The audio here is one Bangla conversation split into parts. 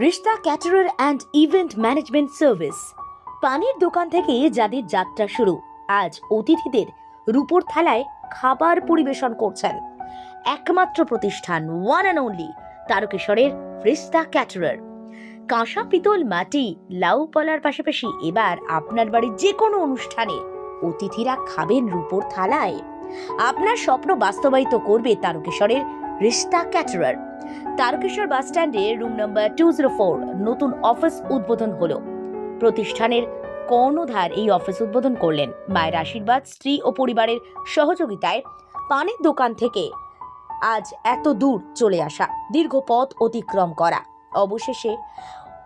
Rishta caterer and event management service. পানির দোকান থেকে যাদের যাত্রা শুরু, আজ অতিথিদের রূপোর থালায় খাবার পরিবেশন করছেন। একমাত্র প্রতিষ্ঠান ওয়ান অ্যান্ড অনলি তারকেশ্বরের রিস্তা ক্যাটারার। কাঁসা, পিতল, মাটি, লাউ পলার পাশাপাশি এবার আপনার বাড়ির যে কোনো অনুষ্ঠানে অতিথিরা খাবেন রূপোর থালায়। আপনার স্বপ্ন বাস্তবায়িত করবে তারকেশ্বরের রিস্তা ক্যাটারার। তারকেশ্বর বাস স্ট্যান্ডে room number two zero four নতুন অফিস উদ্বোধন হলো। প্রতিষ্ঠানের কর্ণধার এই অফিস উদ্বোধন করলেন। মায়ের আশীর্বাদ, স্ত্রী ও পরিবারের সহযোগিতায় পানের দোকান থেকে আজ এত দূর চলে আসা, দীর্ঘ পথ অতিক্রম করা। অবশেষে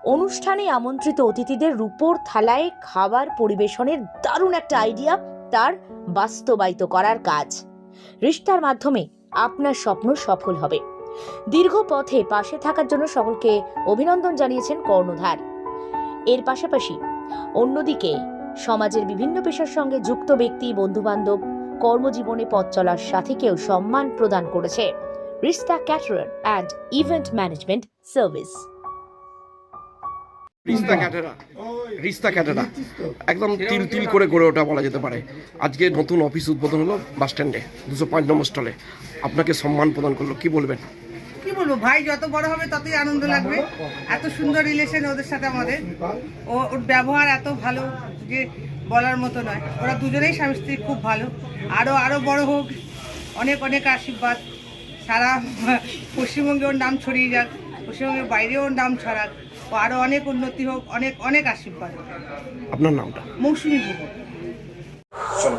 অনুষ্ঠানে আমন্ত্রিত অতিথিদের রূপোর থালায় খাবার পরিবেশনের দারুণ একটা আইডিয়া তার বাস্তবায়িত করার কাজ। রিস্তার মাধ্যমে আপনার স্বপ্ন সফল হবে। দীর্ঘ পথে পাশে থাকার জন্য সকলকে অভিনন্দন জানিয়েছেন কর্ণধার। এর পাশাপাশি অন্যদিকে সমাজের বিভিন্ন পেশার সঙ্গে যুক্ত ব্যক্তি, বন্ধুবান্ধব কর্মজীবনে পথ চলার সাথীকেও সম্মান প্রদান করেছে Rishta caterer and event management service. Rishta caterer Rishta caterer একদম তিল তিল করে গড়ে ওঠা বলা যেতে পারে। আজকে নতুন অফিস উদ্বোধন হলো বাস স্ট্যান্ডে দুশো পাঁচ নম্বর স্টলে। আপনাকে সম্মান প্রদান করল। কি বলবেন? কি বলব ভাই যত বড় হবে ততই আনন্দ লাগবে। এত সুন্দর রিলেশন ওদের সাথে আমাদের। ও ওর ব্যবহার এত ভালো যে বলার মতো নয়। ওরা দুজনেই স্বামী স্ত্রী খুব ভালো। আরও আরও বড় হোক অনেক অনেক আশীর্বাদ। সারা পশ্চিমবঙ্গে ওর নাম ছড়িয়ে যাক পশ্চিমবঙ্গের বাইরেও ওর নাম ছড়াক। আরও অনেক উন্নতি হোক অনেক অনেক আশীর্বাদ। আপনার নামটা? মৌসুমি গুহ। চলো।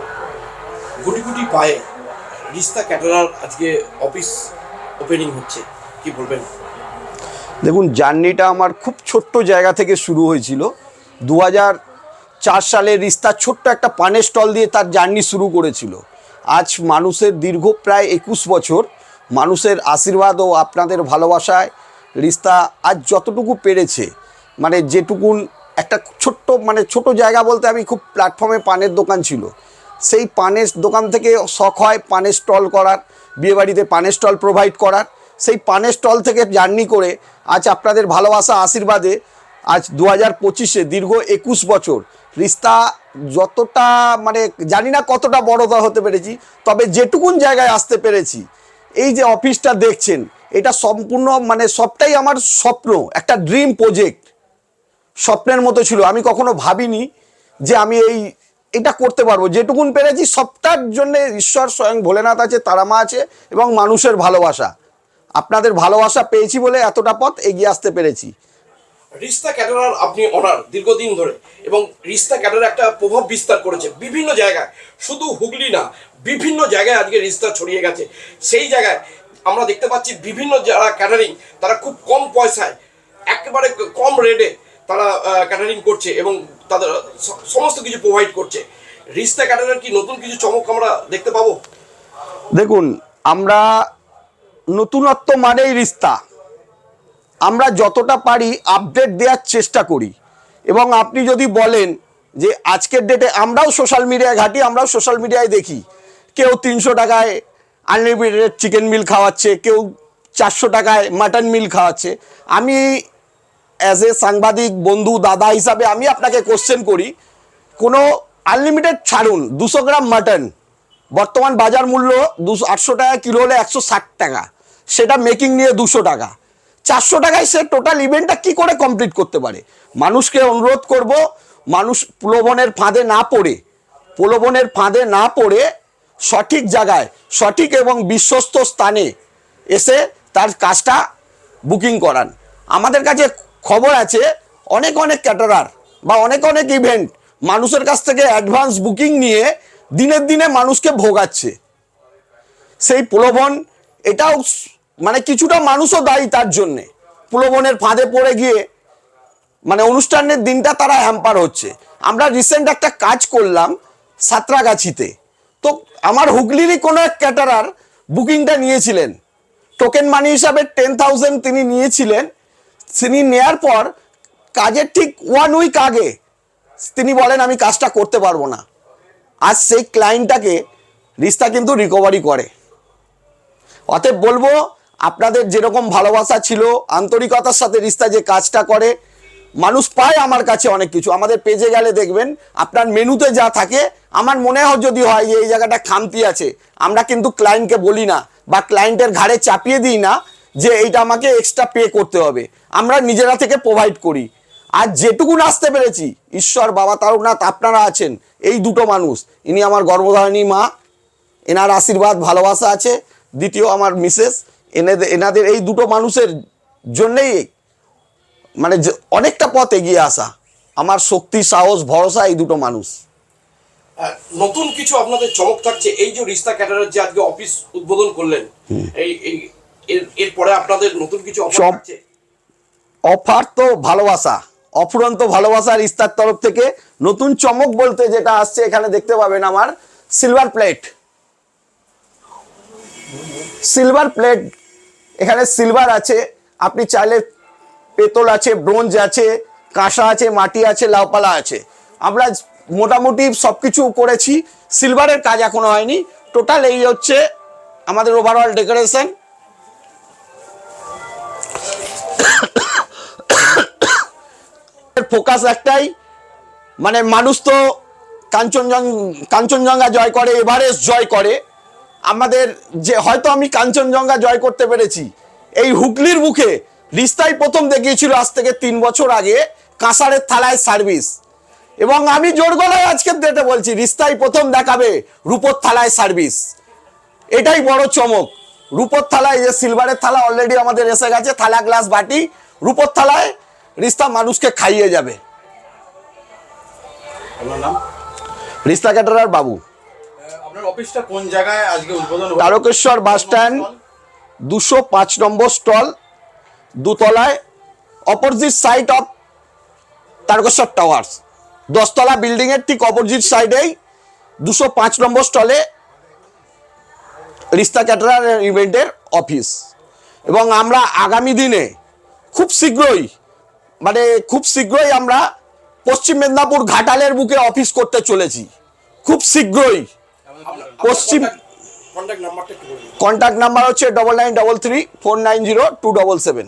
গুটি গুটি পায়ে রিস্তা ক্যাটেরার আজকে অফিস ওপেনিং হচ্ছে। কি বলবেন? দেখুন জার্নিটা আমার খুব ছোট্ট জায়গা থেকে শুরু হয়েছিল। দু হাজার চার সালে রিস্তা ছোট্ট একটা পানের স্টল দিয়ে তার জার্নি শুরু করেছিল। আজ মানুষের দীর্ঘ প্রায় একুশ বছর। মানুষের আশীর্বাদ ও আপনাদের ভালোবাসায় রিস্তা আজ যতটুকু পেরেছে মানে যেটুকুন একটা ছোট্ট মানে ছোট জায়গা বলতে আমি খুব প্ল্যাটফর্মে পানের দোকান ছিল। সেই পানের দোকান থেকে শখ হয় পানের স্টল করার, বিয়েবাড়িতে পানের স্টল প্রোভাইড করার। সেই পানের স্টল থেকে জার্নি করে আজ আপনাদের ভালোবাসা আশীর্বাদে আজ দু হাজার পঁচিশে দীর্ঘ একুশ বছর রিস্তা যতটা মানে জানি না কতটা বড় হতে পেরেছি, তবে যেটুকুন জায়গায় আসতে পেরেছি, এই যে অফিসটা দেখছেন এটা সম্পূর্ণ মানে সবটাই আমার স্বপ্ন, একটা ড্রিম প্রজেক্ট স্বপ্নের মতো ছিল। আমি কখনো ভাবিনি যে আমি এই এটা করতে পারব। যেটুকুন পেরেছি সবটার জন্য ঈশ্বর স্বয়ং ভোলেনাথ আছে, তারামা আছে এবং মানুষের ভালোবাসা। আপনাদের ভালোবাসা পেয়েছি বলে এতটা পথ এগিয়ে আসতে পেরেছি। রিস্তা ক্যাটারার আপনি অনার দীর্ঘদিন ধরে এবং রিস্তা ক্যাটার একটা প্রভাব বিস্তার করেছে বিভিন্ন জায়গায়। শুধু হুগলি না, বিভিন্ন জায়গায় আজকে রিস্তা ছড়িয়ে গেছে। সেই জায়গায় আমরা দেখতে পাচ্ছি বিভিন্ন যারা ক্যাটারিং তারা খুব কম পয়সায়, একেবারে কম রেটে তারা ক্যাটারিং করছে এবং তাদের সমস্ত কিছু প্রোভাইড করছে। রিস্তা ক্যাটারের কি নতুন কিছু চমক আমরা দেখতে পাবো? দেখুন, আমরা নতুনত্ব মানেই রিস্তা আমরা যতটা পারি আপডেট দেওয়ার চেষ্টা করি। এবং আপনি যদি বলেন যে আজকের ডেটে আমরাও সোশ্যাল মিডিয়ায় ঘাঁটি, আমরাও সোশ্যাল মিডিয়ায় দেখি, কেউ তিনশো টাকায় আনলিমিটেড চিকেন মিল খাওয়াচ্ছে, কেউ চারশো টাকায় মাটন মিল খাওয়াচ্ছে। আমি অ্যাজ এ সাংবাদিক, বন্ধু, দাদা হিসাবে আমি আপনাকে কোশ্চেন করি, কোনো আনলিমিটেড ছাড়ুন, দুশো গ্রাম মাটন বর্তমান বাজার মূল্য দুশো, আটশো টাকা, কিলো হলে একশো ষাট টাকা। সেটা মেকিং নিয়ে দুশো টাকা। চারশো টাকায় সে টোটাল ইভেন্টটা কি করে কমপ্লিট করতে পারে? মানুষকে অনুরোধ করব, মানুষ প্রলোভনের ফাঁদে না পড়ে, প্রলোভনের ফাঁদে না পড়ে সঠিক জায়গায়, সঠিক এবং বিশ্বস্ত স্থানে এসে তার কাজটা বুকিং করান। আমাদের কাছে খবর আছে, অনেক অনেক ক্যাটারার বা অনেক অনেক ইভেন্ট মানুষের কাছ থেকে অ্যাডভান্স বুকিং নিয়ে দিনের দিনে মানুষকে ভোগাচ্ছে। সেই প্রলোভন এটাও মানে কিছুটা মানুষও দায়ী তার জন্যে। প্রলোভনের ফাঁদে পড়ে গিয়ে মানে অনুষ্ঠানের দিনটা তারা হ্যাম্পার হচ্ছে। আমরা রিসেন্ট একটা কাজ করলাম সাঁতরাগাছিতে। তো আমার হুগলিরই কোনো এক ক্যাটারার বুকিংটা নিয়েছিলেন। টোকেন মানি হিসাবে টেন তিনি নিয়েছিলেন। তিনি নেয়ার পর কাজের ঠিক ওয়ান উইক আগে তিনি বলেন, আমি কাজটা করতে পারব না। আর সেই ক্লায়েন্টটাকে রিস্তা কিন্তু রিকভারি করে। অতএব বলব, আপনাদের যেরকম ভালোবাসা ছিল, আন্তরিকতার সাথে রিস্তা যে কাজটা করে মানুষ পায় আমার কাছে অনেক কিছু। আমাদের পেজে গেলে দেখবেন, আপনার মেনুতে যা থাকে, আমার মনে হয় যদি হয় যে এই জায়গাটা খামতি আছে, আমরা কিন্তু ক্লায়েন্টকে বলি না বা ক্লায়েন্টের ঘাড়ে চাপিয়ে দিই না যে এইটা আমাকে এক্সট্রা পে করতে হবে। আমরা নিজেরা থেকে প্রোভাইড করি। আর যেটুকুন আসতে পেরেছি, ঈশ্বর, বাবা তারকনাথ আপনারা আছেন, এই দুটো মানুষ। ইনি আমার গর্ভধারিণী মা, এনার আশীর্বাদ, ভালোবাসা আছে। দ্বিতীয় আমার মিসেস এনাদের এনাদের এই দুটো মানুষের জন্যেই মানে যে- অনেকটা পথ এগিয়ে আসা। আমার শক্তি সাহস ভরসা এই দুটো মানুষ। নতুন কিছু আপনাদের চমক থাকছে এই যে রিস্তা ক্যাটারার যে আজকে অফিস উদ্বোধন করলেন এই এই এর- এরপরে আপনাদের নতুন কিছু অফার অফার তো ভালোবাসা অফুরন্ত ভালোবাসা রিস্তার তরফ থেকে নতুন চমক বলতে যেটা আসছে এখানে দেখতে পাবেন আমার সিলভার প্লেট সিলভার প্লেট এখানে সিলভার আছে আপনি চাইলে পেতল আছে, ব্রোঞ্জ আছে, কাঁসা আছে, মাটি আছে, লাউপালা আছে। আমরা মোটামুটি সব কিছু করেছি। সিলভারের কাজ এখনও হয়নি। টোটাল এই হচ্ছে আমাদের ওভারঅল ডেকোরেশন ফোকাস একটাই মানে মানুষ তো কাঞ্চনজঙ্ঘা কাঞ্চনজঙ্ঘা জয় করে এভারেস্ট জয় করে। আমাদের যে, হয়তো আমি কাঞ্চনজঙ্ঘা জয় করতে পেরেছি। এই হুগলির মুখে রিস্তাই প্রথম দেখিয়েছিল আজ থেকে তিন বছর আগে কাঁসারের থালায় সার্ভিস। এবং আমি জোর গলায় আজকের ডেটে বলছি রিস্তাই প্রথম দেখাবে রূপোর থালায় সার্ভিস। এটাই বড় চমক। রূপোর থালায় যে সিলভারের থালা অলরেডি আমাদের এসে গেছে থালা গ্লাস বাটি রূপোর থালায় রিস্তা মানুষকে খাইয়ে যাবে। রিস্তা ক্যাটারার বাবু? তারকেশ্বর বাস স্ট্যান্ড দুশো পাঁচ নম্বর stall. দুতলায় opposite side of Tarakeswar towers দশতলা বিল্ডিং এর ঠিক অপোজিট সাইডেই দুশো পাঁচ নম্বর স্টলে রিস্তা ক্যাটারার ইভেন্টের অফিস এবং আমরা আগামী দিনে খুব শীঘ্রই মানে খুব শীঘ্রই আমরা পশ্চিম মেদিনীপুর ঘাটালের বুকে অফিস করতে চলেছি। খুব শীঘ্রই। পশ্চিম কন্ট্যাক্ট নাম্বার হচ্ছে double nine double three four nine zero two double seven